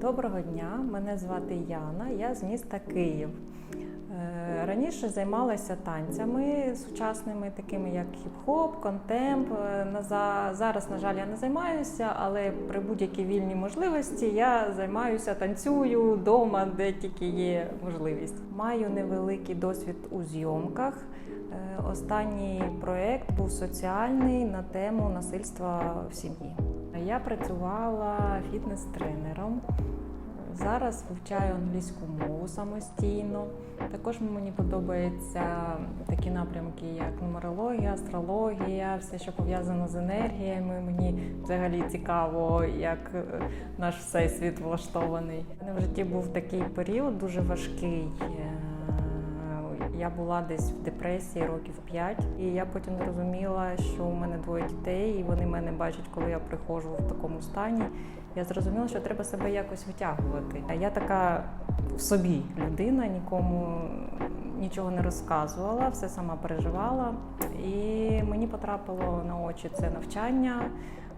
Доброго дня, мене звати Яна, я з міста Київ. Е, Раніше займалася танцями сучасними, такими як хіп-хоп, контемп. Е, Зараз, на жаль, я не займаюся, але при будь-якій вільній можливості я займаюся, танцюю вдома, де тільки є можливість. Маю невеликий досвід у зйомках. Е, Останній проєкт був соціальний на тему насильства в сім'ї. Я працювала фітнес-тренером. Зараз вивчаю англійську мову самостійно. Також мені подобаються такі напрямки, як нумерологія, астрологія, все, що пов'язано з енергіями. Мені взагалі цікаво, як е, наш всесвіт влаштований. В житті був такий період дуже важкий. Я була десь в депресії років 5, і я потім зрозуміла, що у мене двоє дітей, і вони мене бачать, коли я приходжу в такому стані. Я зрозуміла, що треба себе якось витягувати. Я така в собі людина, нікому нічого не розказувала, все сама переживала. І мені потрапило на очі це навчання,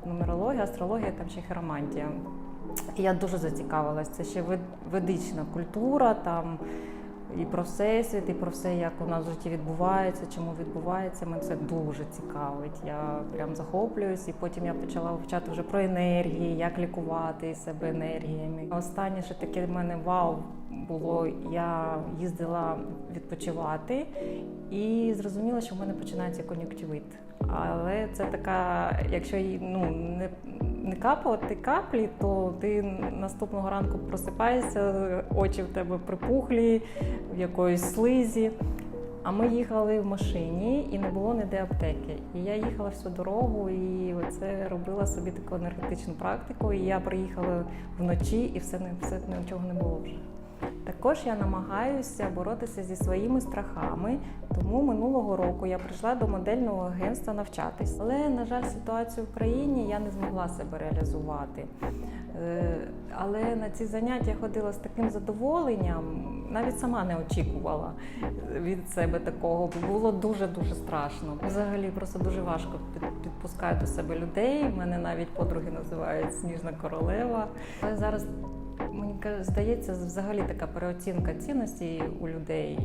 нумерологія, астрологія там ще хіромантія. І я дуже зацікавилась. Це ще вед- ведична культура там. І про всесвіт, і про все, як у нас в житті відбувається, чому відбувається. Мене це дуже цікавить. Я прям захоплююсь, і потім я почала вивчати вже про енергії, як лікувати себе енергіями. Останнє що таке в мене вау було. Я їздила відпочивати і зрозуміла, що в мене починається кон'юнктивит. Але це така, якщо ну не, не капати каплі, то ти наступного ранку просипаєшся, очі в тебе припухлі, в якоїсь слизі. А ми їхали в машині і не було ніде аптеки. І я їхала всю дорогу і це робила собі таку енергетичну практику. І я приїхала вночі, і все все нічого не було вже. Також я намагаюся боротися зі своїми страхами, тому минулого року я прийшла до модельного агентства навчатись. Але, на жаль, ситуацію в країні я не змогла себе реалізувати. Е, Але на ці заняття я ходила з таким задоволенням, навіть сама не очікувала від себе такого, бо було дуже-дуже страшно. Взагалі просто дуже важко під- підпускаю до себе людей. Мене навіть подруги називають Сніжна королева. Але зараз Мені здається, взагалі така переоцінка цінностей у людей.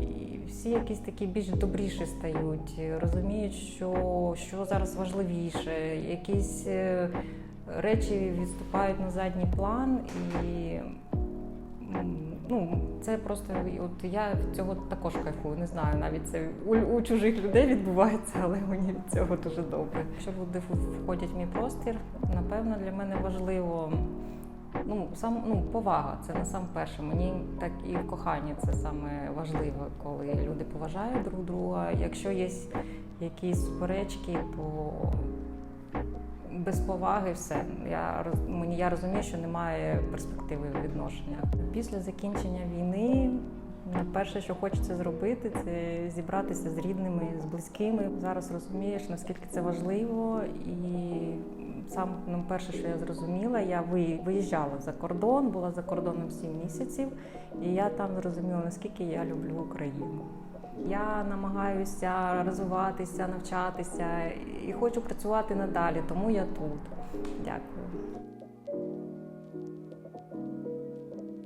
Всі якісь такі більш добріші стають, розуміють, що, що зараз важливіше, якісь е, речі відступають на задній план, і ну, це просто от я цього також кайфую. Не знаю, навіть це у, у чужих людей відбувається, але мені від цього дуже добре. Якщо люди входять в мій простір, напевно, для мене важливо. Ну, сам ну, повага це не сам перше. Мені так і в коханні це саме важливо, коли люди поважають друг друга. Якщо є якісь суперечки, то без поваги все. Я мені я розумію, що немає перспективи в відношеннях. Після закінчення війни. ну, Перше, що хочеться зробити, це зібратися з рідними, з близькими. Зараз розумієш, наскільки це важливо, і сам ну, перше, що я зрозуміла, я виїжджала за кордон, була за кордоном 7 місяців, і я там зрозуміла, наскільки я люблю Україну. Я намагаюся розвиватися, навчатися і хочу працювати надалі, тому я тут. Дякую.